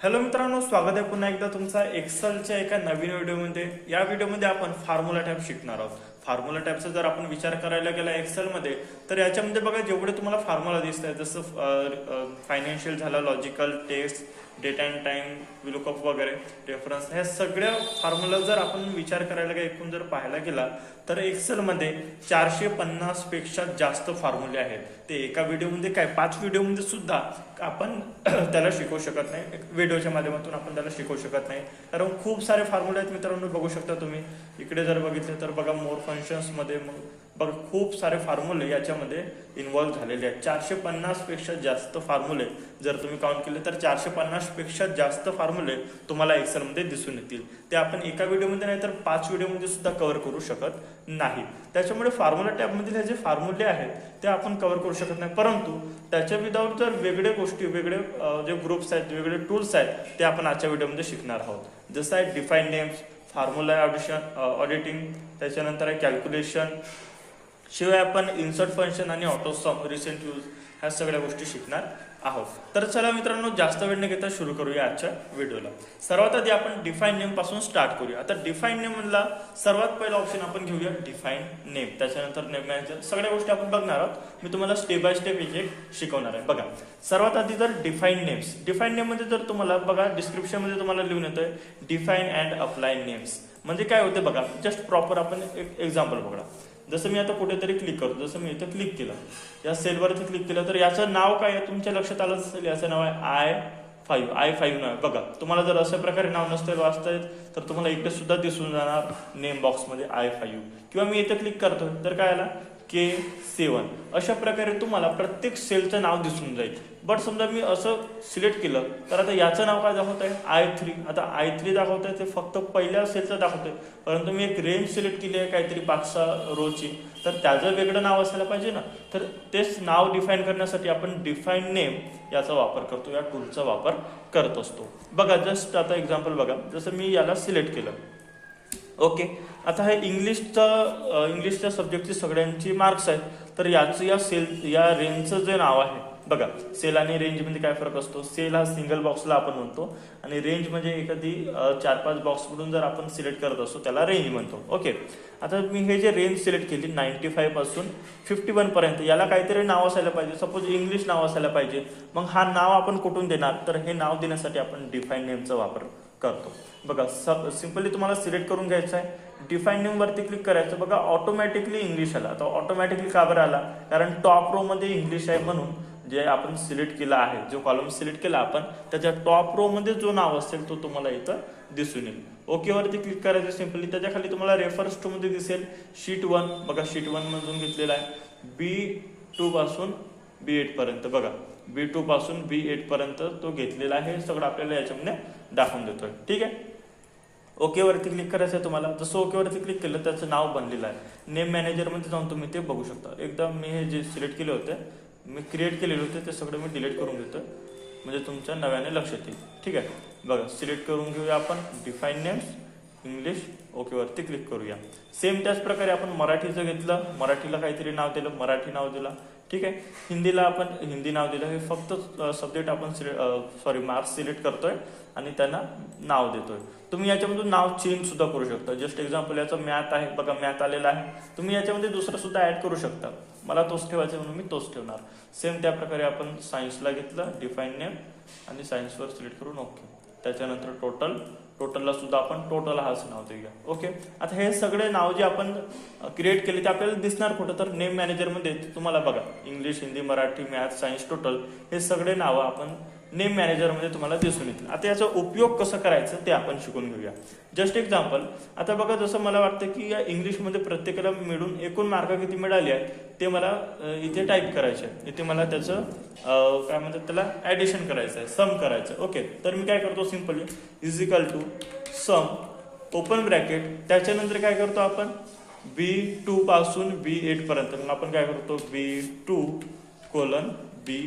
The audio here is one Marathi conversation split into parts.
हॅलो मित्रांनो स्वागत आहे पुन्हा एकदा तुमचा एक्सलच्या एका नवीन व्हिडिओमध्ये. या व्हिडिओमध्ये आपण फॉर्म्युला टॅप शिकणार आहोत. फॉर्म्युला टॅपचा जर आपण विचार करायला गेला एक्सलमध्ये तर याच्यामध्ये बघा जेवढे तुम्हाला फॉर्म्युला दिसत आहेत जसं फायनान्शियल झालं logical test date and time VLOOKUP वगैरे रेफरन्स ह्या सगळ्या फॉर्म्युला जर आपण विचार करायला गेला एकूण जर पाहायला गेला तर एक्सेलमध्ये चारशे पन्नासपेक्षा जास्त फॉर्म्युले आहेत. ते एका व्हिडिओमध्ये काय? पाच व्हिडिओमध्ये सुद्धा आपण त्याला शिकवू शकत नाही. व्हिडिओच्या माध्यमातून आपण त्याला शिकवू शकत नाही. कारण खूप सारे फॉर्म्युले आहेत मित्रांनो बघू शकता तुम्ही. इकडे जर बघितले तर बघा मोर फंक्शन्समध्ये मग बघ खूप सारे फॉर्म्युले याच्यामध्ये इन्व्हॉल्व्ह झालेले आहेत. चारशे पन्नासपेक्षा जास्त फॉर्म्युले जर तुम्ही काउंट केले तर चारशे पन्नासपेक्षा जास्त फॉर्म्युले तुम्हाला एक्सेलमध्ये दिसून येतील. ते आपण एका व्हिडिओमध्ये नाही तर पाच व्हिडिओमध्ये सुद्धा कव्हर करू शकत नाही. त्याच्यामुळे फॉर्म्युला टॅबमधील हे जे फॉर्म्युले आहेत ते आपण कव्हर करू शकत नाही. परंतु त्याच्या विदाऊट जर वेगळे गोष्टी वेगळे जे ग्रुप्स आहेत वेगळे टूल्स आहेत ते आपण आजच्या व्हिडिओमध्ये शिकणार आहोत. जसं आहे define names formula audition auditing त्याच्यानंतर आहे कॅल्क्युलेशन शिवाय आपण इन्सर्ट फंक्शन आणि ऑटोसॉम रिसेंट यूज ह्या सगळ्या गोष्टी शिकणार आहोत. तर चला मित्रांनो जास्त वेळ न घेता सुरू करूया आजच्या व्हिडिओला. सर्वात आधी आपण डिफाईन नेमपासून स्टार्ट करूया. आता डिफाईन नेम म्हणला सर्वात पहिला ऑप्शन आपण घेऊया डिफाईन नेम त्याच्यानंतर नेम मॅनेजर सगळ्या गोष्टी आपण बघणार आहोत. मी तुम्हाला स्टेप बाय स्टेप एक एक शिकवणार आहे. बघा सर्वात आधी जर डिफाईन नेम्स डिफाईन नेममध्ये जर तुम्हाला बघा डिस्क्रिप्शनमध्ये तुम्हाला लिहून येतोय डिफाईन अँड अप्लाय नेम्स म्हणजे काय होते बघा जस्ट प्रॉपर आपण एक एक्झाम्पल बघा. जसं मी आता कुठेतरी क्लिक करतो जसं मी इथं क्लिक केलं. या सेलवरती क्लिक केलं तर याचं नाव काय आहे? तुमच्या लक्षात आलं असेल याचं नाव आहे आय फाईव्ह आय फाईव्ह नाव आहे. बघा तुम्हाला जर अशा प्रकारे नाव नसतं वाचता येत तर तुम्हाला इकडे सुद्धा दिसून जाणार नेम बॉक्समध्ये आय फाईव्ह किंवा मी इथं क्लिक करतो तर काय आला? के सेवन. अशा प्रकारे तुम्हाला प्रत्येक सेलचं नाव दिसून जाईल. बट समजा मी असं सिलेक्ट केलं तर आता याचं नाव काय दाखवत आहे आय थ्री आता आय थ्री दाखवत आहे ते फक्त पहिल्या सेलचं दाखवतंय. परंतु मी एक रेंज सिलेक्ट केली आहे काहीतरी पाच सहा रोची तर त्याचं वेगळं नाव असायला पाहिजे ना? तर तेच नाव डिफाईन करण्यासाठी आपण डिफाईन नेम याचा वापर करतो या टूलचा वापर करत असतो. बघा जस्ट आता एक्झाम्पल बघा. जसं मी याला सिलेक्ट केलं. ओके आता हे इंग्लिशचं इंग्लिशच्या सब्जेक्टची सगळ्यांची मार्क्स आहेत तर याचं या सेल या रेंजचं जे नाव आहे बघा सेल आणि रेंजमध्ये काय फरक असतो? सेल हा सिंगल बॉक्सला आपण म्हणतो आणि रेंज म्हणजे एखादी चार पाच बॉक्समधून जर आपण सिलेक्ट करत असतो त्याला रेंज म्हणतो. ओके आता मी हे जे रेंज सिलेक्ट केली नाईन्टी फाईव्हपासून फिफ्टी वन पर्यंत याला काहीतरी नाव असायला पाहिजे. सपोज इंग्लिश नाव असायला पाहिजे. मग हा नाव आपण कुठून देणार? तर हे नाव देण्यासाठी आपण डिफाईन नेमचा वापर करतो. बघा सब सिम्पली तुम्हाला सिलेक्ट करून घ्यायचं आहे. डिफाईन नेम वरती क्लिक करायचं. बघा ऑटोमॅटिकली इंग्लिश आला. तर ऑटोमॅटिकली का बरं आला? कारण टॉप रो मध्ये इंग्लिश आहे म्हणून जे आपण सिलेक्ट केला आहे जो कॉलम सिलेक्ट केला आपण त्याच्या टॉप रो मध्ये जो नाव असेल तो तुम्हाला इथं दिसून येईल. ओके वरती क्लिक करायचं सिम्पली. त्याच्याखाली तुम्हाला रेफरन्स टू मध्ये दिसेल. शीट वन बघा शीट वन मधून घेतलेला आहे. बी टू पासून बी एट पर्यंत. बघा. बी टू पासून बी एट पर्यंत तो घेतलेला आहे. हे सगळं आपल्याला याच्यामध्ये दाखवून देतोय. ठीक आहे? ओके वरती क्लिक करायचं आहे तुम्हाला. जसं ओके वरती क्लिक केलं त्याचं नाव बनलेलं आहे. नेम मॅनेजरमध्ये जाऊन तुम्ही ते बघू शकता. एकदा मी हे जे सिलेक्ट केले होते मी क्रिएट केलेले होते ते सगळं मी डिलीट करून घेतो म्हणजे तुमच्या नव्याने लक्षात येईल. ठीक आहे? बघा सिलेक्ट करून घेऊया आपण. डिफाईन नेम्स इंग्लिश ओके वरती क्लिक करूया. सेम त्याच प्रकारे आपण मराठीचं घेतलं. मराठीला काहीतरी नाव दिलं. मराठी नाव दिलं. ठीक आहे? हिंदीला आपण हिंदी नाव दिलं हे फक्त सब्जेक्ट आपण सॉरी मार्क्स सिलेक्ट करतोय आणि त्यांना नाव देतोय. तुम्ही याच्यामधून नाव चेंज सुद्धा करू शकता. जस्ट एक्झाम्पल याचं मॅथ आहे. बघा मॅथ आलेला आहे. तुम्ही याच्यामध्ये दुसरा सुद्धा ऍड करू शकता. मला तोच ठेवायचा आहे म्हणून मी तोच ठेवणार. सेम त्या प्रकारे आपण सायन्सला घेतलं डिफाईन नेम आणि सायन्सवर सिलेक्ट करून ओके त्याच्यानंतर टोटल टोटलला सुद्धा आपण टोटल हाच नाव देऊया. ओके आता हे सगळे नाव जे आपण क्रिएट केले ते आपल्याला दिसणार कुठं? तर नेम मॅनेजरमध्ये तुम्हाला बघा. English Hindi Marathi math science total हे सगळे नावं आपण नेम मॅनेजरमध्ये तुम्हाला दिसून येतील. आता याचा उपयोग कसं करायचं ते आपण शिकून घेऊया. जस्ट एक्झाम्पल आता बघा जसं मला वाटतं की या इंग्लिशमध्ये प्रत्येकाला मिळून एकूण मार्क किती मिळाले आहेत ते मला इथे टाईप करायचे आहे. इथे मला त्याचं काय म्हणतात त्याला ॲडिशन करायचं आहे सम करायचं आहे. ओके तर मी काय करतो simply equal to sum open bracket त्याच्यानंतर काय करतो आपण? बी टू पासून बी एट पर्यंत. मग आपण काय करतो? B two colon B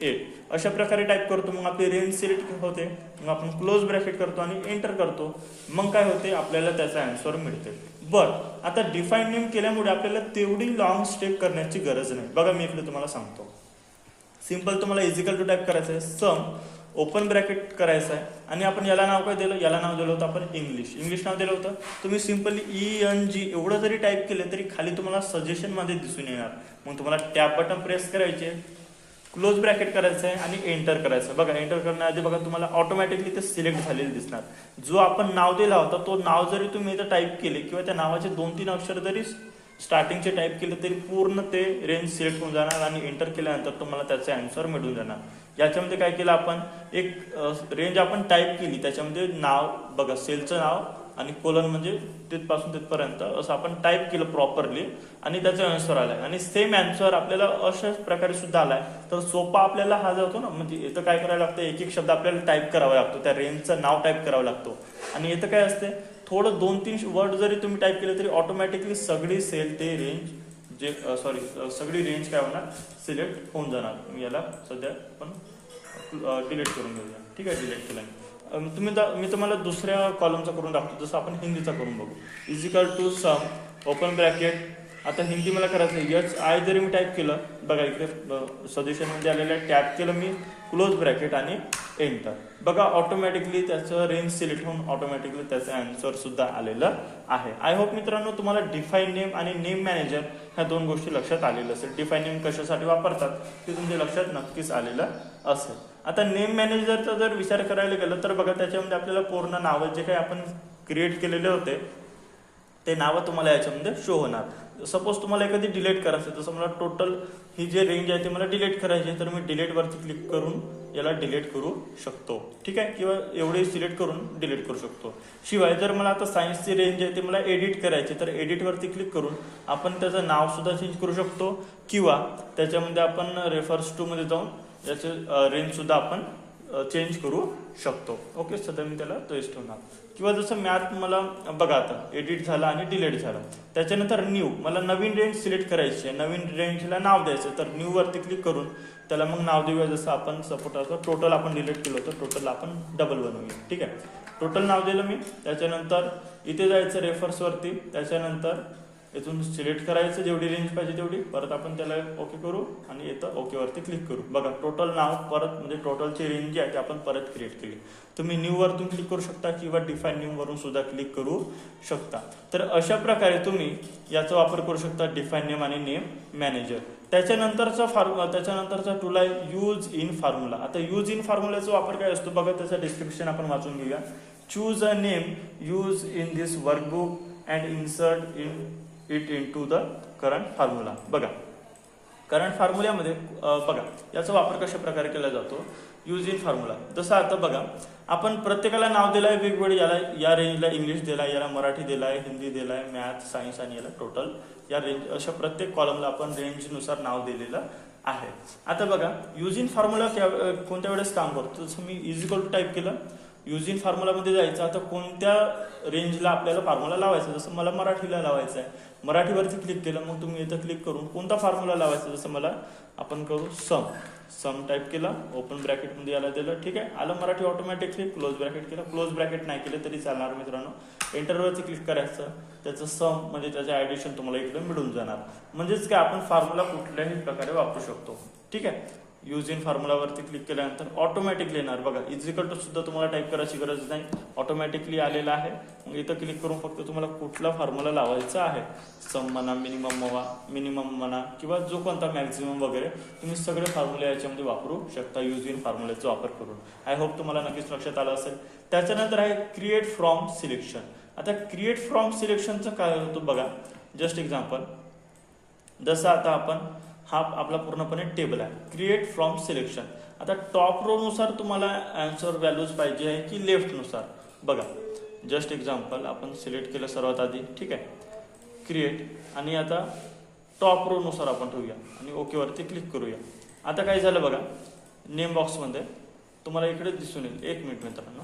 eight अशा प्रकारे टाईप करतो मग आपली रेंज सिलेक्ट होते मग आपण क्लोज ब्रॅकेट करतो आणि एंटर करतो. मग काय होते आपल्याला त्याचा आन्सर मिळते. बट आता डिफाईन नेम केल्यामुळे आपल्याला तेवढी लॉंग स्टेप करण्याची गरज नाही. बघा मी इकडे तुम्हाला सांगतो. सिंपल तुम्हाला इजिकल टू टाईप करायचं आहे सम ओपन ब्रॅकेट करायचं आहे आणि आपण याला नाव काय दिलं? याला नाव दिलं होतं आपण इंग्लिश इंग्लिश नाव दिलं होतं. तुम्ही सिम्पली ई एन जी एवढं जरी टाईप केलं तरी खाली तुम्हाला सजेशनमध्ये दिसून येणार. मग तुम्हाला टॅप बटन प्रेस करायचे. क्लोज ब्रॅकेट करायचं आहे आणि एंटर करायचं बघा एंटर करण्याआधी बघा तुम्हाला ऑटोमॅटिकली ते सिलेक्ट झालेले दिसणार. जो आपण नाव दिला होता तो नाव जरी तुम्ही इथं टाईप केले किंवा त्या नावाचे दोन तीन अक्षर जरी स्टार्टिंगचे टाईप केले तरी पूर्ण ते रेंज सिलेक्ट होऊन जाणार आणि एंटर केल्यानंतर तुम्हाला त्याचे आन्सर मिळून जाणार. याच्यामध्ये काय केलं आपण? एक रेंज आपण टाईप केली त्याच्यामध्ये नाव बघा सेलचं नाव आणि कोलन म्हणजे तिथपासून तिथपर्यंत असं आपण टाईप केलं प्रॉपरली आणि त्याचा आन्सर आलाय. आणि सेम आन्सर आपल्याला अशाच प्रकारे सुद्धा आलाय. तर सोपा आपल्याला हा जातो ना म्हणजे इथं काय करायला लागतं एक एक शब्द आपल्याला टाईप करावा लागतो. त्या रेंजचं नाव टाईप करावं लागतो. आणि इथं काय असते थोडं दोन तीन वर्ड जरी तुम्ही टाईप केले तरी ऑटोमॅटिकली सगळी सेल ते रेंज जे सॉरी सगळी रेंज काय होणार सिलेक्ट होऊन जाणार. याला सध्या पण डिलीट करून घेऊया. ठीक आहे डिलीट केलं तुम्ही मी तुम्हाला दुसऱ्या कॉलमचा करून दाखवतो. जसं आपण हिंदीचा करून बघू. Equal to sum open bracket आता हिंदी मला करायचं आहे. यच आय जरी मी टाईप केलं बघा इकडे सजेशनमध्ये आलेलं आहे. टॅप केलं मी क्लोज ब्रॅकेट आणि एंटर बघा ऑटोमॅटिकली त्याचं रेंज सिलेक्ट होऊन ऑटोमॅटिकली त्याचं आन्सर सुद्धा आलेलं आहे. आय होप मित्रांनो तुम्हाला डिफाईन नेम आणि नेम मॅनेजर ह्या दोन गोष्टी लक्षात आलेल्या असेल. डिफाईन नेम कशासाठी वापरतात ते तुमच्या लक्षात नक्कीच आलेलं असेल. आता नेम मॅनेजरचा जर विचार करायला गेलं तर बघा त्याच्यामध्ये आपल्याला पूर्ण नावं जे काही आपण क्रिएट केलेले होते ते नावं तुम्हाला याच्यामध्ये शो होणार. सपोज तुम्हाला एखादी डिलीट करायचं जसं मला टोटल ही जे रेंज आहे ती मला डिलीट करायची आहे तर मी डिलीटवरती क्लिक करून याला डिलीट करू शकतो. ठीक आहे? किंवा एवढे सिलेक्ट करून डिलीट करू शकतो. शिवाय जर मला आता सायन्सची रेंज आहे ती मला एडिट करायची तर एडिटवरती क्लिक करून आपण त्याचं नावसुद्धा चेंज करू शकतो. किंवा त्याच्यामध्ये आपण रेफर्स टूमध्ये जाऊन याचे रेंज सुद्धा आपण चेंज करू शकतो. ओके सध्या मी त्याला तोच ठेवणार किंवा जसं मॅथ मला बघा आता एडिट झाला आणि डिलीट झाला. त्याच्यानंतर न्यू मला नवीन रेंज सिलेक्ट करायची आहे. नवीन रेंजला नाव द्यायचं तर न्यू वरती क्लिक करून त्याला मग नाव देऊया. जसं आपण सपोर्ट असतो टोटल आपण डिलीट केलं होतं टोटल आपण डबल बनवूया. ठीक आहे? टोटल नाव दिलं मी. त्याच्यानंतर इथे जायचं रेफर्सवरती त्याच्यानंतर इथून सिलेक्ट करायचं जेवढी रेंज पाहिजे तेवढी. परत आपण त्याला ओके करू आणि येतं ओकेवरती क्लिक करू. बघा टोटल नाव परत म्हणजे टोटलची रेंज जी आहे ती आपण परत क्रिएट केली. तुम्ही न्यूवरतून क्लिक करू शकता किंवा डिफाईन न्यूवरून सुद्धा क्लिक करू शकता. तर अशा प्रकारे तुम्ही याचा वापर करू शकता डिफाईन नेम आणि नेम मॅनेजर त्याच्यानंतरचा फॉर्म त्याच्यानंतरचा टूल आहे यूज इन फॉर्म्युला आता यूज इन फॉर्म्युलाचा वापर काय असतो? बघा त्याचं डिस्क्रिप्शन आपण वाचून घेऊया. Choose a name use in this workbook and insert in it into the current formula बघा करंट फॉर्म्युल्यामध्ये बघा याचा वापर कशा प्रकारे केला जातो? यूज इन फॉर्म्युला जसं आता बघा आपण प्रत्येकाला नाव दिलंय वेगवेगळे याला या रेंजला इंग्लिश दिलाय याला मराठी दिलाय हिंदी दिलाय मॅथ सायन्स आणि याला टोटल या रेंज अशा प्रत्येक कॉलमला आपण रेंजनुसार नाव दिलेलं आहे. आता बघा यूज इन फॉर्म्युला कोणत्या वेळेस काम करतो? जसं मी इजिकल टू टाईप केलं युजिन इन फॉर्म्युलामध्ये जायचं आता कोणत्या रेंजला आपल्याला फॉर्म्युला लावायचा? जसं मला मराठीला लावायचं आहे मराठीवरती क्लिक केलं मग तुम्ही इथं क्लिक करून कोणता फॉर्म्युला लावायचा? जसं मला आपण करू सम सम टाईप केला ओपन ब्रॅकेटमध्ये याला दिलं ठीक आहे? आलं मराठी ऑटोमॅटिकली क्लोज ब्रॅकेट केलं. क्लोज ब्रॅकेट नाही केलं तरी चालणार मित्रांनो. एंटरवरती क्लिक करायचं. त्याचं सम म्हणजे त्याचं ॲडिशन तुम्हाला इकडे मिळून जाणार. म्हणजेच काय? आपण फॉर्म्युला कुठल्याही प्रकारे वापरू शकतो. ठीक आहे? यूज इन फॉर्म्युलावरती क्लिक केल्यानंतर ऑटोमॅटिकली येणार. बघा इजिकल टू सुद्धा तुम्हाला टाईप करायची गरज नाही. ऑटोमॅटिकली आलेला आहे. मग इथं क्लिक करून फक्त तुम्हाला कुठला फॉर्म्युला लावायचा आहे. सम म्हणा मिनिमम म्हणा मिनिमम म्हणा किंवा जो कोणता मॅक्झिमम वगैरे तुम्ही सगळे फॉर्म्युले याच्यामध्ये वापरू शकता यूज इन फॉर्म्युलेचा वापर करून. आय होप तुम्हाला नक्कीच लक्षात आलं असेल. त्याच्यानंतर आहे क्रिएट फ्रॉम सिलेक्शन आता क्रिएट फ्रॉम सिलेक्शनचं काय होतं बघा. जस्ट एक्झाम्पल जसं आता आपण हा आपला पूर्णपणे टेबल आहे. क्रिएट फ्रॉम सिलेक्शन आता टॉप रो नुसार तुम्हाला आन्सर व्हॅल्यूज पाहिजे आहे की लेफ्टनुसार बघा जस्ट एक्झाम्पल आपण सिलेक्ट केलं सर्वात आधी ठीक आहे? क्रिएट आणि आता टॉप रो नुसार आपण ठेवूया. आणि ओकेवरती क्लिक करूया. आता काय झालं बघा नेम बॉक्समध्ये तुम्हाला इकडे दिसून येईल. एक मिनिट मित्रांनो.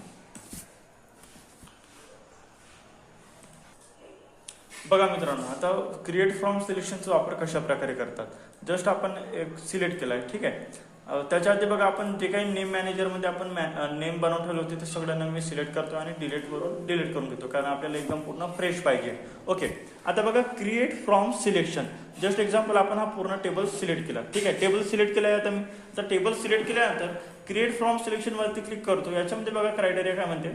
बघा मित्रांनो आता क्रिएट फ्रॉम सिलेक्शनचा वापर कशा प्रकारे करतात? जस्ट आपण एक सिलेक्ट केलाय ठीक आहे? त्याच्या आधी बघा आपण जे काही नेम मॅनेजरमध्ये आपण नेम बनवून ठेवले होते ते सगळ्यांना मी सिलेक्ट करतो आणि डिलीट करून डिलीट करून घेतो कारण आपल्याला एकदम पूर्ण फ्रेश पाहिजे. ओके आता बघा create from selection just example आपण हा पूर्ण टेबल सिलेक्ट केला. ठीक आहे? टेबल सिलेक्ट केला आता मी. आता टेबल सिलेक्ट केल्यानंतर क्रिएट फ्रॉम सिलेक्शन वरती क्लिक करतो. याच्यामध्ये बघा क्रायटेरिया काय म्हणते?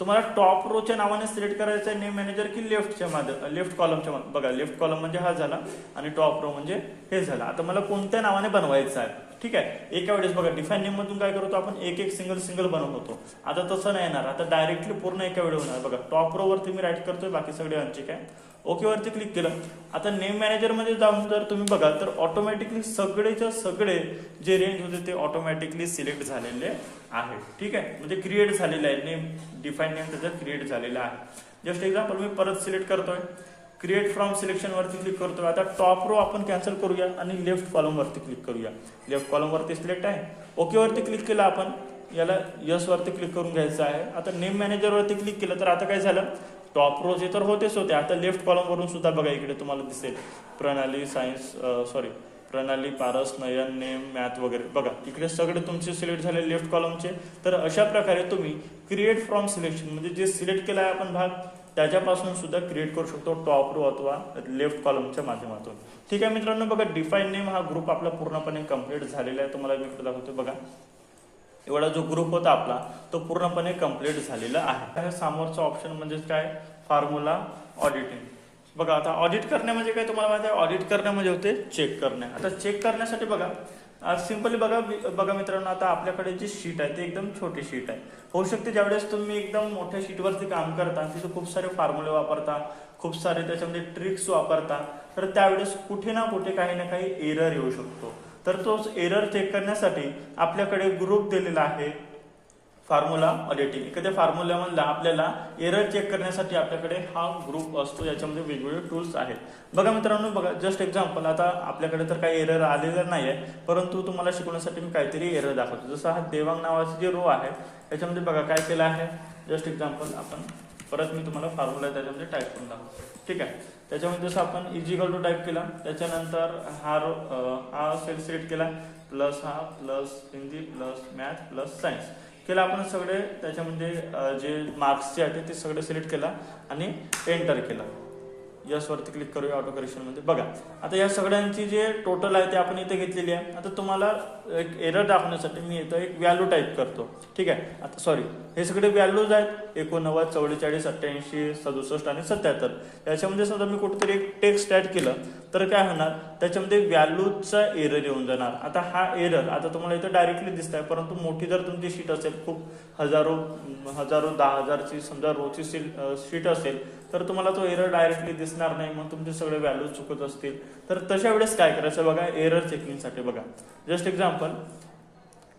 तुम्हाला टॉप रोच्या नावाने सिलेक्ट करायचं आहे नेम मॅनेजर की लेफ्टच्या मध्ये लेफ्ट कॉलमच्या मध्ये बघा लेफ्ट कॉलम म्हणजे हा झाला आणि टॉप रो म्हणजे हे झालं. आता मला कोणत्या नावाने बनवायचं आहे? ठीक आहे? एका वेळेस बघा डिफाईन नेम मधून काय करतो आपण? एक एक सिंगल सिंगल बनवतो. आता तसं नाही येणार. आता डायरेक्टली पूर्ण एका वेळी होणार. बघा टॉप रो वरती मी राईट करतोय बाकी सगळे अनचेक आहे. ओके वरती क्लिक केलं. आता नेम मॅनेजरमध्ये जाऊन जर तुम्ही बघा तर ऑटोमॅटिकली सगळेच्या सगळे जे रेंज होते ते ऑटोमॅटिकली सिलेक्ट झालेले आहे ठीक आहे? म्हणजे क्रिएट झालेलं आहे. नेम डिफाईन नेम त्याचा क्रिएट झालेला आहे. जस्ट एक्झाम्पल मी परत सिलेक्ट करतोय. क्रिएट फ्रॉम सिलेक्शन वरती क्लिक करतोय. आता टॉप रो आपण कॅन्सल करूया आणि लेफ्ट कॉलम वरती क्लिक करूया. लेफ्ट कॉलम वरती सिलेक्ट आहे. ओके वरती क्लिक केलं आपण. याला यस वरती क्लिक करून घ्यायचं आहे. आता नेम मॅनेजर वरती क्लिक केलं तर आता काय झालं? टॉप रोज हे तर होतेच होते. आता लेफ्ट कॉलमवरून सुद्धा बघा इकडे तुम्हाला दिसेल. प्रणाली सायन्स सॉरी प्रणाली पारस नयन नेम मॅथ वगैरे. बघा इकडे सगळे तुमचे सिलेक्ट झाले लेफ्ट कॉलमचे तर अशा प्रकारे तुम्ही क्रिएट फ्रॉम सिलेक्शन म्हणजे जे सिलेक्ट केलं आहे आपण भाग त्याच्यापासून सुद्धा क्रिएट करू शकतो टॉप रो अथवा लेफ्ट कॉलमच्या माध्यमातून. ठीक आहे मित्रांनो बघा डिफाईन नेम हा ग्रुप आपला पूर्णपणे कंप्लीट झालेला आहे. तुम्हाला मी दाखवतो बघा एवढा जो ग्रुप होता आपला तो पूर्णपणे कंप्लीट झालेला आहे. समोरचा समोरचं ऑप्शन म्हणजे काय? फॉर्म्युला ऑडिटिंग बघा आता ऑडिट करणे म्हणजे काय तुम्हाला माहिती आहे? ऑडिट करणे म्हणजे होते चेक करणे. आता चेक करण्यासाठी बघा सिंपली बघा बघा मित्रांनो आता आपल्याकडे जी शीट आहे ती एकदम छोटी शीट आहे. होऊ शकते ज्यावेळेस तुम्ही एकदम मोठ्या शीटवरती काम करता तिथे खूप सारे फॉर्म्युले वापरता खूप सारे त्याच्यामध्ये ट्रिक्स वापरता तर त्यावेळेस कुठे ना कुठे काही ना काही एरर येऊ शकतो. तर तोच एरर चेक करण्यासाठी आपल्याकडे ग्रुप दिलेला आहे. फॉर्म्युला ऑडिटिंग एखाद्या फॉर्म्युल्यामधला आपल्याला एरर चेक करण्यासाठी आपल्याकडे हा ग्रुप असतो. याच्यामध्ये वेगवेगळे टूल्स आहेत. बघा मित्रांनो बघा जस्ट एक्झाम्पल आता आपल्याकडे तर काही एरर आलेलं नाही आहे परंतु तुम्हाला शिकवण्यासाठी मी काहीतरी एरर दाखवतो. जसं हा देवांग नावाची जे रो आहे त्याच्यामध्ये बघा काय केलं आहे. जस्ट एक्झाम्पल आपण परत मी तुम्हाला फॉर्म्युला त्याच्यामध्ये टाईप करून दाखवतो. ठीक आहे? त्याच्यामध्ये जसं आपण इजिकल टू टाईप केला त्याच्यानंतर हा रो हा सेल सिलेक्ट केला प्लस हा plus Hindi plus math plus science केला आपण सगळे त्याच्यामध्ये जे मार्क्स जे आहेत ते सगळे सिलेक्ट केला आणि एंटर केला. यस वरती क्लिक करूया ऑटो करेक्शनमध्ये बघा आता या सगळ्यांची जे टोटल आहे ते आपण इथे घेतलेली आहे. आता तुम्हाला एक एरर दाखवण्यासाठी मी इथं एक व्हॅल्यू टाईप करतो. ठीक आहे? आता सॉरी हे सगळे व्हॅल्यूज आहेत. एकोणनव्वद चौवेचाळीस अठ्ठ्याऐंशी सदुसष्ट आणि सत्याहत्तर. याच्यामध्ये समजा मी कुठेतरी एक टेक्स्ट ॲड केलं. तर काय होणार? त्याच्यामध्ये व्हॅल्यूचा एरर येऊन जाणार. आता हा एरर आता तुम्हाला इथं डायरेक्टली दिसत आहे परंतु मोठी जर तुमची शीट असेल खूप हजारो हजारो दहा हजारची समजा रोजची शीट असेल तर तुम्हाला तो एरर डायरेक्टली दिसणार नाही मग तुमचे सगळे व्हॅल्यू चुकत असतील. तर तशा वेळेस काय करायचं बघा एरर चेकिंगसाठी बघा. जस्ट एक्झाम्पल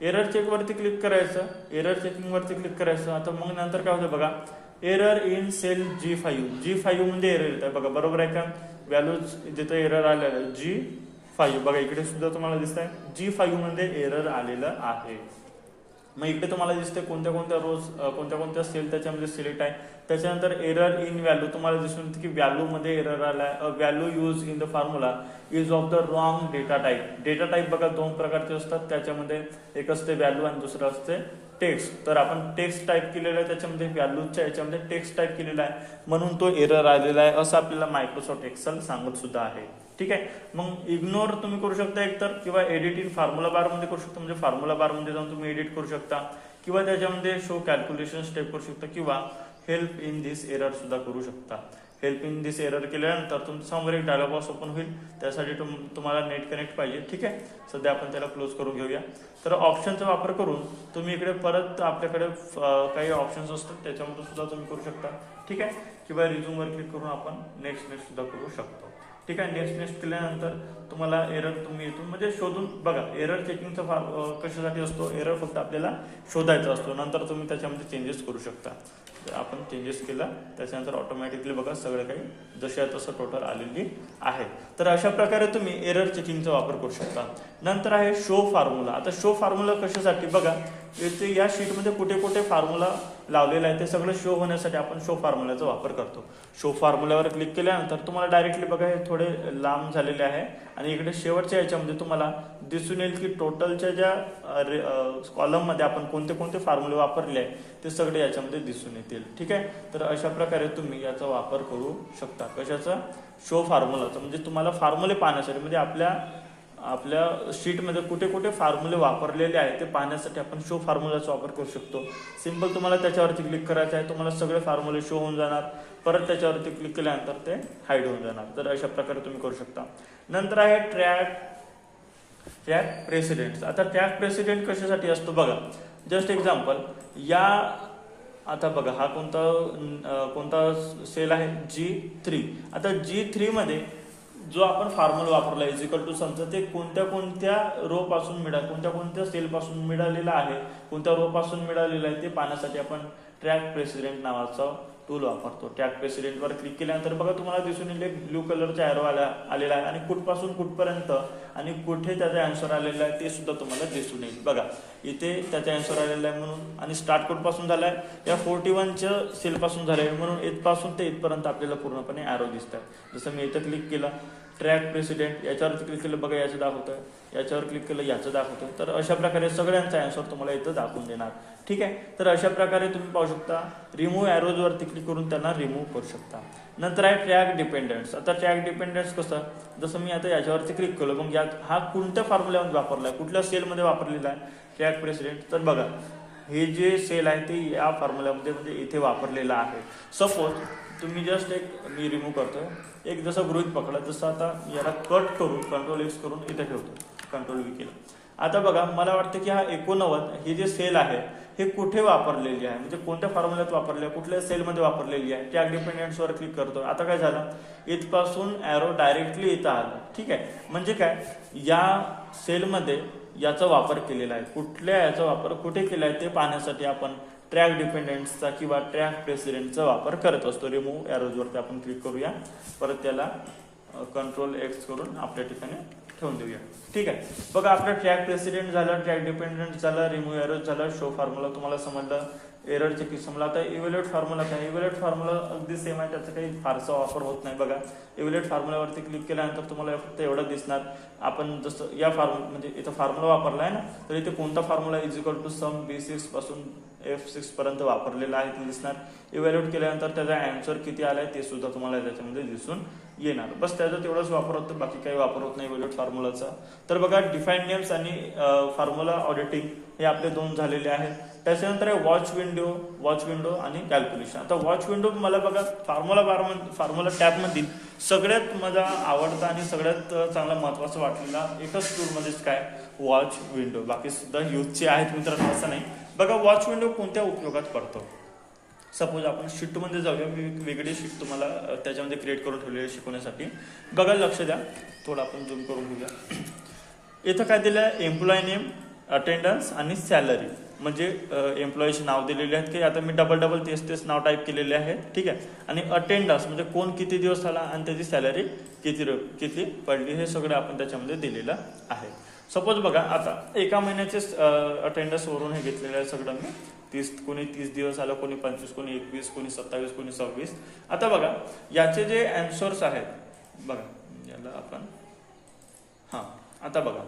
एरर चेकवरती क्लिक करायचं एरर चेकिंगवरती क्लिक करायचं आता मग नंतर काय होतं बघा error in cell G five G five म्हणजे एरर येत आहे बघा बरोबर आहे का? व्हॅल्यूज जिथं एरर आलेलं आहे जी फाईव्ह बघा इकडे सुद्धा तुम्हाला दिसत आहे जी फाईव्हमध्ये एरर आलेलं आहे. मग इकडे तुम्हाला दिसते कोणत्या कोणत्या रोज कोणत्या कोणत्या सेल त्याच्यामध्ये सिलेक्ट आहे. त्याच्यानंतर एरर इन व्हॅल्यू तुम्हाला दिसून येते की व्हॅल्यू मध्ये एरर आलाय value use in the formula is of the wrong data type data type बघा दोन प्रकारचे असतात. त्याच्यामध्ये एक असते व्हॅल्यू आणि दुसरं असते टेक्स्ट तर आपण टेक्स्ट टाईप केलेलं आहे त्याच्यामध्ये व्हॅल्यूजच्या याच्यामध्ये टेक्स्ट टाईप केलेला आहे. म्हणून तो एरर आलेला आहे असं आपल्याला मायक्रोसॉफ्ट एक्सेल सांगत सुद्धा आहे. ठीक आहे? मग इग्नोर तुम्ही करू शकता एकतर किंवा एडिट इन फॉर्म्युला बारमध्ये करू शकता. म्हणजे फॉर्म्युला बारमध्ये जाऊन तुम्ही एडिट करू शकता. किंवा त्याच्यामध्ये शो कॅल्क्युलेशन स्टेप करू शकता किंवा हेल्प इन दिस एरर सुद्धा करू शकता. हेल्प इन दिस एरर केल्यानंतर तुमच्यासमोर एक डायलॉग बॉक्स ओपन होईल. त्यासाठी तुम तुम्हाला नेट कनेक्ट पाहिजे ठीक आहे? सध्या आपण त्याला क्लोज करून घेऊया. तर ऑप्शनचा वापर करून तुम्ही इकडे परत आपल्याकडे काही ऑप्शन्स असतात त्याच्यामध्ये सुद्धा तुम्ही करू शकता ठीक आहे? किंवा रिझ्यूमवर क्लिक करून आपण नेक्स्ट नेक्स्ट सुद्धा करू शकतो ठीक आहे? नेक्स्ट नेक्स्ट केल्यानंतर तुम्हाला एरर तुम्ही इथून म्हणजे शोधून बघा एरर चेकिंगचा फार कशासाठी असतो? एरर फक्त आपल्याला शोधायचा असतो. नंतर तुम्ही त्याच्यामध्ये चेंजेस करू शकता. तर आपण चेंजेस केला. त्याच्यानंतर ऑटोमॅटिकली बघा सगळं काही जशा तसं टोटल आलेली आहे. तर अशा प्रकारे तुम्ही एरर चेकिंगचा वापर करू शकता. नंतर आहे शो फॉर्म्युला आता शो फॉर्म्युला कशासाठी? बघा इथे या शीटमध्ये कुठे कुठे फॉर्म्युला लावलेलं आहे ते सगळं शो होण्यासाठी आपण शो फॉर्म्युलाचा वापर करतो. शो फॉर्म्युल्यावर क्लिक केल्यानंतर तुम्हाला डायरेक्टली बघा हे थोडे लांब झालेले आहे आणि इकडे शेवटच्या याच्यामध्ये तुम्हाला दिसून येईल की टोटलच्या ज्या कॉलममध्ये आपण कोणते कोणते फॉर्म्युले वापरले आहे ते सगळे याच्यामध्ये दिसून येतील. ठीक आहे? तर अशा प्रकारे तुम्ही याचा वापर करू शकता. कशाचा? शो फॉर्म्युलाचा म्हणजे तुम्हाला फॉर्म्युले पाहण्यासाठी म्हणजे आपल्या आपल्या शीटमध्ये कुठे कुठे फॉर्म्युले वापरलेले आहेत ते पाहण्यासाठी आपण शो फॉर्म्युलाचा वापर करू शकतो. सिंपल तुम्हाला त्याच्यावरती क्लिक करायचं आहे तुम्हाला सगळे फॉर्म्युले शो होऊन जाणार. परत त्याच्यावरती क्लिक केल्यानंतर ते हाईड होऊन जाणार. तर अशा प्रकारे तुम्ही करू शकता. नंतर आहे ट्रॅक ट्रॅक प्रेसिडेंट आता ट्रॅक प्रेसिडेंट कशासाठी असतो बघा. जस्ट एक्झाम्पल या आता बघा हा कोणता कोणता सेल आहे? जी थ्री आता जी थ्रीमध्ये जो आपण फॉर्म्युला वापरला इजिकल टू समजा ते कोणत्या कोणत्या रो पासून मिळा कोणत्या कोणत्या सेल पासून मिळालेला आहे कोणत्या रो पासून मिळालेला आहे ते पाहण्यासाठी आपण ट्रॅक प्रेसिडेंट नावाचा टूल वापरतो. ट्रॅक प्रेसिडेंटवर क्लिक केल्यानंतर बघा तुम्हाला दिसून येईल एक ब्ल्यू कलरचा ॲरो आला आलेला आहे. आणि कुठपासून कुठपर्यंत आणि कुठे त्याचा आन्सर आलेला आहे ते सुद्धा तुम्हाला दिसून येईल. बघा इथे त्याचा आन्सर आलेला आहे म्हणून. आणि स्टार्ट कुठपासून झाला आहे या फोर्टी वनच्या सेलपासून झालं आहे म्हणून इथपासून ते इथपर्यंत आपल्याला पूर्णपणे ॲरो दिसत आहे जसं मी इथं क्लिक केलं ट्रॅक प्रेसिडेंट याच्यावरती क्लिक केलं बघा याचं दाखवतं याच्यावर क्लिक केलं याचं दाखवतं तर अशा प्रकारे सगळ्यांचा आन्सर तुम्हाला इथं दाखवून देणार. ठीक आहे? तर अशा प्रकारे तुम्ही पाहू शकता रिमूव्ह ॲरोजवरती क्लिक करून त्यांना रिमूव्ह करू शकता. नंतर आहे ट्रॅक डिपेंडन्स आता ट्रॅक डिपेंडन्स कसं? जसं मी आता याच्यावरती क्लिक केलं मग यात हा कोणत्या फॉर्म्युल्यामध्ये वापरला आहे कुठल्या सेलमध्ये वापरलेला आहे? ट्रॅक प्रेसिडेंट तर बघा हे जे सेल आहे ते या फॉर्म्युल्यामध्ये म्हणजे इथे वापरलेलं आहे. सपोज तुम्ही जस्ट एक मी रिमूव्ह करतोय. एक जसं गृहित पकडा जसं आता याला कट करून कंट्रोल एक्स करून इथे ठेवतो. कंट्रोल वी केलं. आता बघा मला वाटतं की हा एकोणनव्वद ही जे सेल आहे हे कुठे वापरलेली आहे? म्हणजे कोणत्या फॉर्म्युल्यात वापरली आहे? कुठल्या सेलमध्ये वापरलेली आहे? टॅग डिपेंडन्सवर क्लिक करतो आता काय झालं? इथपासून ॲरो डायरेक्टली इथं आलं. ठीक आहे? म्हणजे काय? या सेलमध्ये याचा वापर केलेला आहे. कुठल्या याचा वापर कुठे केला आहे ते पाहण्यासाठी आपण ट्रॅक डिपेंडन्सचा किंवा ट्रॅक प्रेसिडेंटचा वापर करत असतो. रिमूव्ह एरोजवरती आपण क्लिक करूया. परत त्याला कंट्रोल एक्स करून आपल्या ठिकाणी ठेवून देऊया. ठीक आहे? बघा आपलं ट्रॅक प्रेसिडेंट झालं ट्रॅक डिपेंडंट झालं रिमूव्ह एरोज झालं शो फॉर्म्युला तुम्हाला समजलं. एररचे किस्मला आता इव्हॅल्युएट फॉर्म्युला काय इव्हॅल्युएट फॉर्म्युला अगदी सेम आहे त्याचा काही फारसा वापर होत नाही. बघा इव्हॅल्युएट फॉर्म्युलावरती क्लिक केल्यानंतर तुम्हाला फक्त एवढं दिसणार. आपण जसं या फॉर्म म्हणजे इथं फॉर्म्युला वापरला आहे ना तर इथे कोणता formula is equal to sum B सिक्सपासून F six पर्यंत वापरलेला आहे ते दिसणार. इव्हॅल्युएट केल्यानंतर त्याचा अँसर किती आला आहे ते सुद्धा तुम्हाला त्याच्यामध्ये दिसून येणार. बस त्याचा तेवढाच वापर होतो बाकी काही वापर होत नाही इव्हॅल्युएट फॉर्म्युलाचा तर बघा डिफाईन नेम्स आणि फॉर्म्युला ऑडिटिंग हे आपले दोन झालेले आहेत. त्याच्यानंतर आहे वॉच विंडो वॉच विंडो आणि कॅल्क्युलेशन आता वॉच विंडो मला बघा फॉर्म्युला बार फॉर्म्युला टॅबमधील सगळ्यात माझा आवडता आणि सगळ्यात चांगला महत्त्वाचा वाटलेला एकच टूरमध्येच काय? वॉच विंडो बाकी सुद्धा यूजचे आहेत मित्रांनो असं नाही. बघा वॉच विंडो कोणत्या उपयोगात पडतो? सपोज आपण शिफ्टमध्ये जाऊया. मी वेगळी शिफ्ट तुम्हाला त्याच्यामध्ये क्रिएट करून ठेवलेली आहे शिकवण्यासाठी. बघा लक्ष द्या. थोडं आपण झूम करून घेऊया इथं काय दिलं आहे एम्प्लॉय नेम अटेंडन्स आणि सॅलरी म्हणजे एम्प्लॉईचे नाव दिलेले आहेत. की आता मी डबल डबल तेच तेच नाव टाईप केलेले आहे. ठीक आहे? आणि अटेंडन्स म्हणजे कोण किती दिवस झाला आणि त्याची सॅलरी किती रु- किती पडली हे सगळं आपण त्याच्यामध्ये दिलेलं आहे. सपोज बघा आता एका महिन्याचे अटेंडन्सवरून हे घेतलेलं आहे सगळं मी. तीस कोणी तीस दिवस आलं कोणी पंचवीस कोणी एकवीस कोणी सत्तावीस कोणी सव्वीस. आता बघा याचे जे अँसर्स आहेत बघा याला आपण हां आता बघा.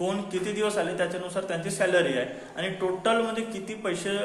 कोण किती दिवस आले त्याच्यानुसार त्यांची सॅलरी आहे. आणि टोटलमध्ये किती पैसे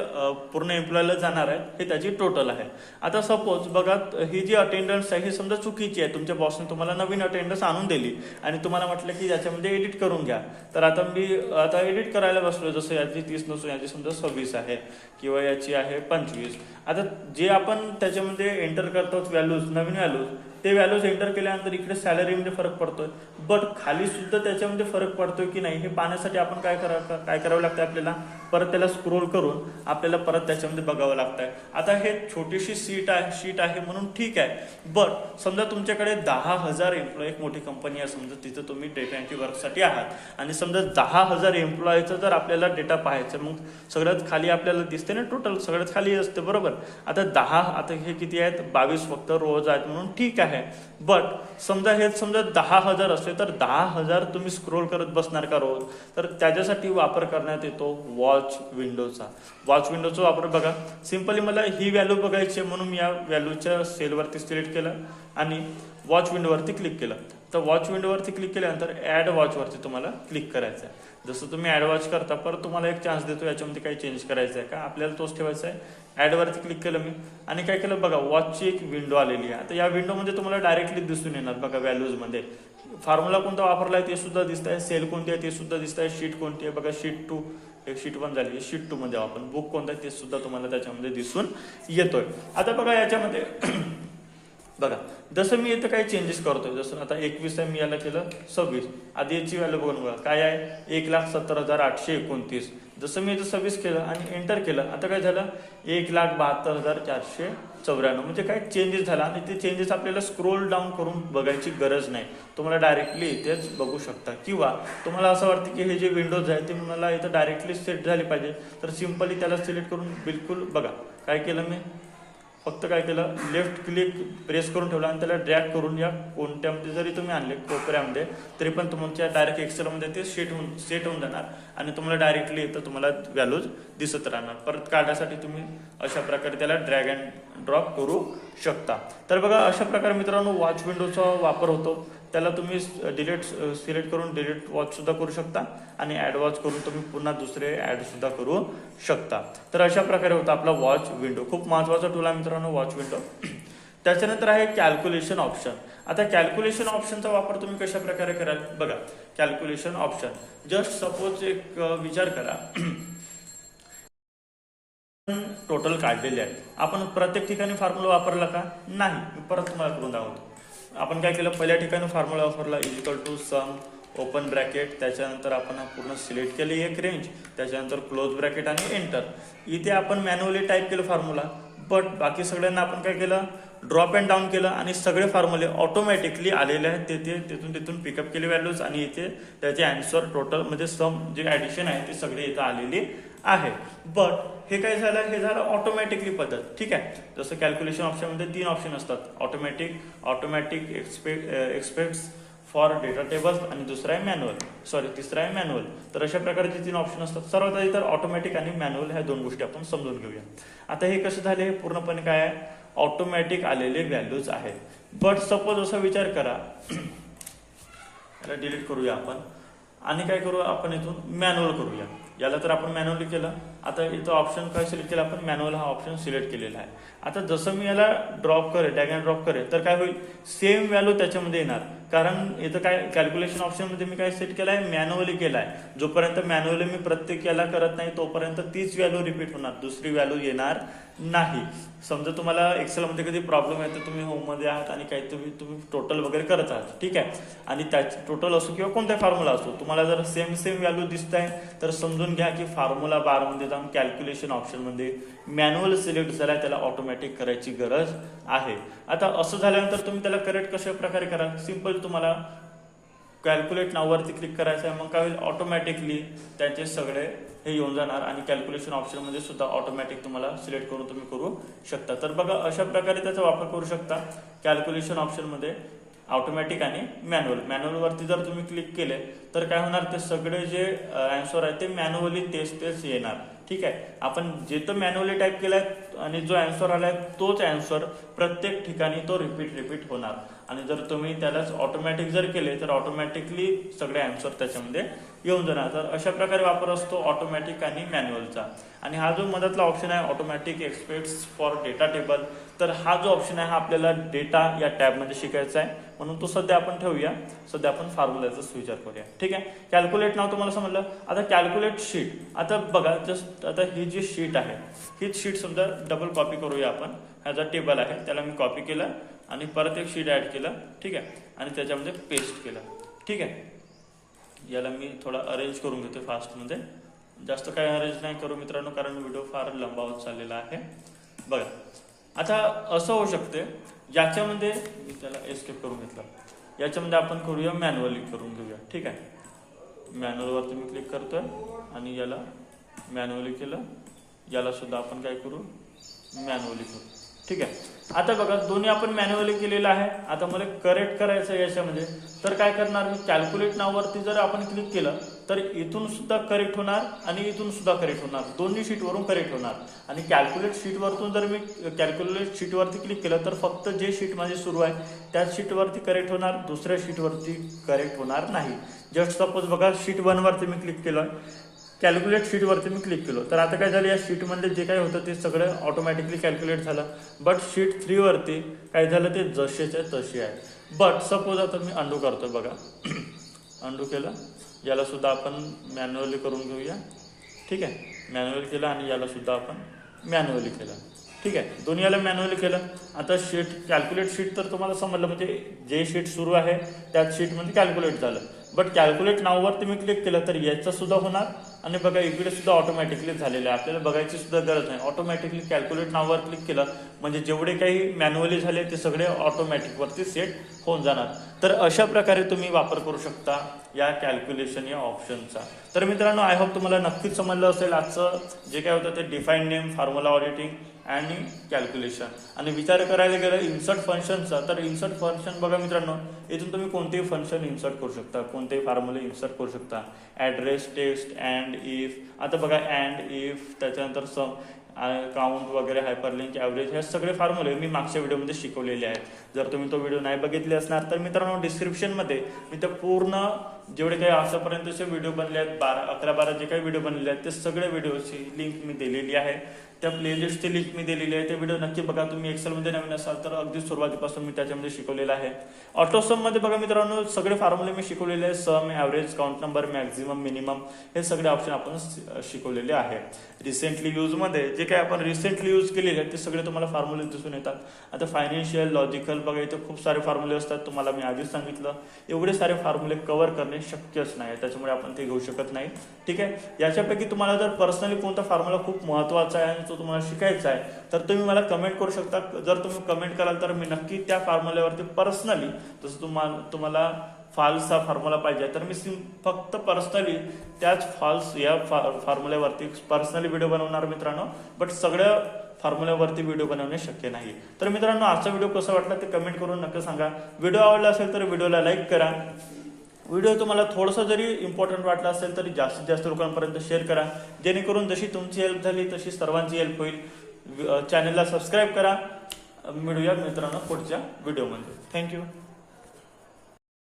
पूर्ण एम्प्लॉयला जाणार आहेत हे त्याची टोटल आहे. आता सपोज बघा ही जी अटेंडन्स आहे ही समजा चुकीची आहे. तुमच्या बॉसने तुम्हाला नवीन अटेंडन्स आणून दिली आणि तुम्हाला म्हटलं की याच्यामध्ये एडिट करून घ्या. तर आता मी आता एडिट करायला बसलो जसं याची तीस नसून याची समजा सव्वीस आहे किंवा याची आहे पंचवीस. आता जे आपण त्याच्यामध्ये एंटर करतो व्हॅल्यूज नवीन व्हॅल्यूज ते व्हॅल्यूज एंटर केल्यानंतर इकडे सॅलरीमध्ये फरक पडतोय. बट खाली सुद्धा त्याच्यामध्ये फरक पडतोय की नाही हे पाहण्यासाठी आपण काय करा काय करावं लागतं आपल्याला? परत त्याला स्क्रोल करून आपल्याला परत त्याच्यामध्ये बघावं लागतंय. आता हे छोटीशी सीट आहे शीट आहे म्हणून ठीक आहे. बट समजा तुमच्याकडे दहा हजार एम्प्लॉय एक मोठी कंपनी आहे समजा तिथं तुम्ही डेटा एंट्री वर्कसाठी आहात. आणि समजा दहा हजार एम्प्लॉयचं जर आपल्याला डेटा पाहायचं मग सगळ्यात खाली आपल्याला दिसते ना टोटल सगळ्यात खाली असते बरोबर? आता दहा आता हे किती आहेत? बावीस फक्त रोज आहेत म्हणून ठीक आहे. बट समजा हे समजा दहा हजार असले तर दहा हजार तुम्ही स्क्रोल करत बसणार का रोज? तर त्याच्यासाठी वापर करण्यात येतो वॉच विंडोचा वॉच विंडोचा वापर बघा. सिम्पली मला ही व्हॅल्यू बघायची आहे म्हणून मी या व्हॅल्यूच्या सेलवरती सिलेक्ट केलं आणि वॉच विंडोवरती क्लिक केलं. तर वॉच विंडोवरती क्लिक केल्यानंतर ॲड वॉचवरती तुम्हाला क्लिक करायचं आहे जसं तुम्ही ॲड वॉच करता परत तुम्हाला एक चान्स देतो याच्यामध्ये काही चेंज करायचं आहे का? आपल्याला तोच ठेवायचा आहे ॲडवरती क्लिक केलं मी. आणि काय केलं? बघा वॉचची एक विंडो आलेली आहे. आता या विंडोमध्ये तुम्हाला डायरेक्टली दिसून येणार बघा व्हॅल्यूजमध्ये फॉर्म्युला कोणता वापरला आहे ते सुद्धा दिसत आहे सेल कोणती आहे ते सुद्धा दिसत आहे शीट कोणती आहे? बघा शीट टू एक शीट वन झाली. शीट टू मध्ये आपण. बुक कोणतं आहे ते सुद्धा तुम्हाला त्याच्यामध्ये दिसून येतोय. आता बघा याच्यामध्ये बघा जसं मी इथं काही चेंजेस करतोय जसं आता एकवीस आहे मी याला केलं सव्वीस. आधी याची व्हॅल्यू बघून बघा काय आहे? एक लाख सत्तर हजार आठशे एकोणतीस. जसं मी इथं सव्वीस केलं आणि एंटर केलं आता काय झालं? एक लाख बहात्तर हजार चारशे चौऱ्याण्णव. म्हणजे काय चेंजेस झाला आणि ते चेंजेस आपल्याला स्क्रोल डाऊन करून बघायची गरज नाही. तुम्हाला डायरेक्टली इथेच बघू शकता. किंवा तुम्हाला असं वाटतं की हे जे विंडोज आहे ते मला इथं डायरेक्टली सेट झाले पाहिजे. तर सिम्पली त्याला सिलेक्ट करून बिलकुल बघा. काय केलं मी? फक्त काय केलं लेफ्ट क्लिक प्रेस करून ठेवलं आणि त्याला ड्रॅग करून या कोणत्यामध्ये जरी तुम्ही आणले कोपऱ्यामध्ये तरी पण तुमच्या डायरेक्ट एक्सेलमध्ये ते सेट होऊन सेट होऊन जाणार. आणि तुम्हाला डायरेक्टली तर तुम्हाला व्हॅल्यूज दिसत राहणार. परत काढण्यासाठी तुम्ही अशा प्रकारे त्याला ड्रॅग अँड ड्रॉप करू शकता. तर बघा अशा प्रकारे मित्रांनो वॉच विंडोचा वापर होतो. त्याला तुम्ही डिलीट सिलेक्ट करून डिलीट वॉच सुद्धा करू शकता आणि ॲड वॉच करून तुम्ही पुन्हा दुसरे ऍड सुद्धा करू शकता. तर अशा प्रकारे होता आपला वॉच विंडो खूप महत्त्वाचा टूल आहे मित्रांनो वॉच विंडो त्याच्यानंतर आहे कॅल्क्युलेशन ऑप्शन आता कॅल्क्युलेशन ऑप्शनचा वापर तुम्ही कशा प्रकारे कराल? बघा कॅल्क्युलेशन ऑप्शन जस्ट सपोज एक विचार करा. टोटल काढलेले आहे आपण प्रत्येक ठिकाणी फॉर्म्युला वापरला का? नाही. मी परत तुम्हाला करून दाखवतो. आपण काय केलं? पहिल्या ठिकाणी फॉर्म्युला वापरला equal to sum open bracket त्याच्यानंतर आपण पूर्ण सिलेक्ट केली एक रेंज त्याच्यानंतर क्लोज ब्रॅकेट आणि एंटर इथे आपण मॅन्युअली टाईप केलं फॉर्म्युला बट बाकी सगळ्यांना आपण काय केलं? ड्रॉप अँड डाऊन केलं आणि सगळे फॉर्म्युले ऑटोमॅटिकली आलेले आहेत. ते ते तिथून तिथून पिकअप केले व्हॅल्यूज आणि इथे त्याचे अँसर टोटल म्हणजे सम जे ॲडिशन आहे ते सगळे इथं आलेली आहे. बट हे काय झालं? हे झालं ऑटोमॅटिकली पद्धत. ठीक आहे? जसं कॅल्क्युलेशन ऑप्शनमध्ये तीन ऑप्शन असतात. Automatic automatic expect expects for data tables आणि दुसरा आहे मॅन्युअल सॉरी तिसरा आहे मॅन्युअल तर अशा प्रकारचे तीन ऑप्शन असतात. सर्वात आधी तर ऑटोमॅटिक आणि मॅन्युअल ह्या दोन गोष्टी आपण समजून घेऊया. आता हे कसं झाले? हे पूर्णपणे काय आहे? ऑटोमॅटिक आलेले व्हॅल्यूज आहेत. बट सपोज असा विचार करा. याला डिलीट करूया आपण. आणि काय करू आपण इथून मॅन्युअल करूया. याला तर आपण मॅन्युअली केलं. आता इथं ऑप्शन काय सिलेक्ट केलं आपण मॅन्युअल हा ऑप्शन सिलेक्ट केलेला आहे. आता जसं मी याला ड्रॉप करेल टॅग अँड ड्रॉप करेल तर काय होईल? सेम व्हॅल्यू त्याच्यामध्ये येणार. कारण इथं काय कॅल्क्युलेशन ऑप्शनमध्ये मी काय सेट केलं आहे मॅन्युअली केला आहे जोपर्यंत मॅन्युअली मी प्रत्येक याला करत नाही तोपर्यंत तीच व्हॅल्यू रिपीट होणार. दुसरी व्हॅल्यू येणार नाही. समजा तुम्हाला एक्सेलमध्ये कधी प्रॉब्लेम आहे तर तुम्ही होममध्ये आहात आणि काही तुम्ही तुम्ही टोटल वगैरे करत आहात. ठीक आहे? आणि त्याची टोटल असो किंवा कोणत्या फॉर्म्युला असो तुम्हाला जर सेम सेम व्हॅल्यू दिसत आहे तर समजून घ्या की फॉर्म्युला बारमध्ये जाऊन कॅल्क्युलेशन ऑप्शनमध्ये मॅन्युअल सिलेक्ट झाला त्याला ऑटोमॅटिक करायची गरज आहे. आता असं झाल्यानंतर तुम्ही त्याला करेक्ट कशा प्रकारे करा? सिंपल तुम्हाला कॅल्क्युलेट नाववरती क्लिक करायचं आहे मग काय होईल? ऑटोमॅटिकली त्याचे सगळे हे येऊन जाणार आणि कॅल्क्युलेशन ऑप्शनमध्ये सुद्धा ऑटोमॅटिक तुम्हाला सिलेक्ट करून तुम्ही करू शकता. तर बघा अशा प्रकारे त्याचा वापर करू शकता. कॅल्क्युलेशन ऑप्शनमध्ये ऑटोमॅटिक आणि मॅन्युअल मॅन्युअलवरती जर तुम्ही क्लिक केले तर काय होणार? ते सगळे जे अँसर आहे ते मॅन्युअली तेच तेच येणार. ठीक आहे. आपण जे तर मॅन्युअली टाईप केलाय आणि जो अँसर आलाय तोच अँसर प्रत्येक ठिकाणी तो रिपीट रिपीट होणार. आणि जर तुम्ही त्यालाच ऑटोमॅटिक जर केले तर ऑटोमॅटिकली सगळे अँसर त्याच्यामध्ये येऊन जाणार. तर अशा प्रकारे वापर असतो ऑटोमॅटिक आणि मॅन्युअलचा आणि हा जो मधातला ऑप्शन आहे automatic expects for data table तर हा जो ऑप्शन आहे हा आपल्याला डेटा या टॅबमध्ये शिकायचा आहे. म्हणून तो सध्या आपण ठेवूया. सध्या आपण फॉर्म्युलाचाच विचार करूया. ठीक आहे? कॅल्क्युलेट नाव तुम्हाला समजलं? आता कॅल्क्युलेट शीट आता बघा जस्ट आता ही जी शीट आहे हीच शीट समजा डबल कॉपी करूया आपण. ह्याचा जो टेबल आहे त्याला मी कॉपी केलं. आणि परत एक शीट ॲड केलं ठीक आहे? आणि त्याच्यामध्ये पेस्ट केलं ठीक आहे? याला मी थोडा अरेंज करून घेतो फास्टमध्ये जास्त काही अरेंज नाही करू मित्रांनो कारण व्हिडिओ फार लंबा होत चाललेला आहे. बघा आता असं होऊ शकते याच्यामध्ये मी त्याला एस्केप करून घेतला. याच्यामध्ये आपण करूया मॅन्युअली करून घेऊया ठीक आहे? मॅन्युअलवरती मी क्लिक करतोय आणि याला मॅन्युअली केलं. याला सुद्धा आपण काय करू? मॅन्युअली करू. ठीक आहे. आता बघा दोन्ही आपण मॅन्युअली केलेलं आहे. आता मला करेक्ट करायचं आहे याच्यामध्ये. तर काय करणार मी? कॅल्क्युलेट नाववरती जर आपण क्लिक केलं तर इथून सुद्धा करेक्ट होणार आणि इथून सुद्धा करेक्ट होणार. दोन्ही शीटवरून करेक्ट होणार. आणि कॅल्क्युलेट शीटवरतून जर मी कॅल्क्युलेट शीटवरती क्लिक केलं तर फक्त जे शीट माझी सुरू आहे त्याच शीटवरती करेक्ट होणार. दुसऱ्या शीटवरती करेक्ट होणार नाही. जस्ट सपोज बघा शीट वनवरती मी क्लिक केलं. कॅल्क्युलेट शीटवरती मी क्लिक केलं. तर आता काय झालं या शीटमध्ये जे काय होतं ते सगळं ऑटोमॅटिकली कॅल्क्युलेट झालं. बट शीट थ्रीवरती काय झालं ते जसेच्या तसे आहे. बट सपोज आता मी अंडू करतो बघा. अंडू केलं. याला सुद्धा आपण मॅन्युअली करून घेऊया. ठीक आहे? मॅन्युअली केलं आणि याला सुद्धा आपण मॅन्युअली केलं. ठीक आहे? दोन्ही याला मॅन्युअली केलं. आता शीट कॅल्क्युलेट शीट तर तुम्हाला समजलं म्हणजे जे शीट सुरू आहे त्याच शीटमध्ये कॅल्क्युलेट झालं. बट कॅल्क्युलेट नाववरती मी क्लिक केलं तर याचं सुद्धा होणार. आणि बघा इकडे सुद्धा ऑटोमॅटिकली झालेलं आहे. आपल्याला बघायची सुद्धा गरज नाही. ऑटोमॅटिकली कॅल्क्युलेट नावावर क्लिक केलं म्हणजे जेवढे काही मॅन्युअली झाले ते सगळे ऑटोमॅटिकवरती सेट होऊन जाणार. तर अशा प्रकारे तुम्ही वापर करू शकता या कॅल्क्युलेशन या ऑप्शनचा तर मित्रांनो आय होप तुम्हाला नक्कीच समजलं असेल आजचं जे काय होतं ते डिफाईन नेम फॉर्म्युला ऑडिटिंग आणि कॅल्क्युलेशन आणि विचार करायला गेलं इन्सर्ट फंक्शनचा तर इन्सर्ट फंक्शन बघा मित्रांनो इथून तुम्ही कोणतेही फंक्शन इन्सर्ट करू शकता कोणतेही फॉर्म्युले इन्सर्ट करू शकता. ॲड्रेस टेस्ट अँड इफ आता बघा अँड इफ त्याच्यानंतर सम काउंट वगैरे हायपरलिंक ॲव्हरेज हे सगळे फॉर्म्युले मी मागच्या व्हिडिओमध्ये शिकवलेले आहेत. जर तुम्ही तो व्हिडिओ नाही बघितले असणार तर मित्रांनो डिस्क्रिप्शनमध्ये मी ते पूर्ण जेवढे काही आतापर्यंतचे व्हिडिओ बनले आहेत बारा अकरा बारा जे काही व्हिडिओ बनलेले आहेत ते सगळे व्हिडिओची लिंक मी दिलेली आहे. त्या प्लेलिस्टची लिंक मी दिलेली आहे. ते व्हिडिओ नक्की बघा. तुम्ही एक्सेलमध्ये नवीन असाल तर अगदी सुरुवातीपासून मी त्याच्यामध्ये शिकवलेलं आहे. ऑटोसममध्ये बघा मित्रांनो सगळे फॉर्म्युले मी शिकवलेले आहे sum average count number maximum minimum हे सगळे ऑप्शन आपण शिकवलेले आहे. रिसेंटली यूजमध्ये जे काही आपण रिसेंटली यूज केलेले आहेत ते सगळे तुम्हाला फॉर्म्युले दिसून येतात. आता फायनान्शियल लॉजिकल बघा इथे खूप सारे फॉर्म्युले असतात. तुम्हाला मी आधीच सांगितलं. एवढे सारे फॉर्म्युले कव्हर करणे शक्यच नाही त्याच्यामुळे आपण ते घेऊ शकत नाही. ठीक आहे? याच्यापैकी तुम्हाला जर पर्सनली कोणता फॉर्म्युला खूप महत्त्वाचा आहे आणि तो तुम्हाला शिकायचा आहे तर तुम्ही मला कमेंट करू शकता. जर तुम्ही कमेंट कराल तर मी नक्की त्या फॉर्म्युल्यावरती पर्सनली जसं तुम्हाला तुम्हाला फॉल्सचा फॉर्म्युला पाहिजे. तर मी सिम फक्त पर्सनली त्याच फॉल्स या फॉर्म्युल्यावरती पर्सनली व्हिडिओ बनवणार मित्रांनो. बट सगळ्या फॉर्म्युल्यावरती व्हिडिओ बनवणे शक्य नाही. तर मित्रांनो आजचा व्हिडिओ कसा वाटला ते कमेंट करून नक्की सांगा. व्हिडिओ आवडला असेल तर व्हिडिओला लाईक करा. व्हिडिओ तुम्हाला थोडंसं जरी इम्पॉर्टंट वाटला असेल तरी जास्तीत जास्त लोकांपर्यंत शेअर करा. जेणेकरून जशी तुमची हेल्प झाली तशी सर्वांची हेल्प होईल. चॅनलला सबस्क्राईब करा. मिळूया मित्रांनो पुढच्या व्हिडिओमध्ये थँक्यू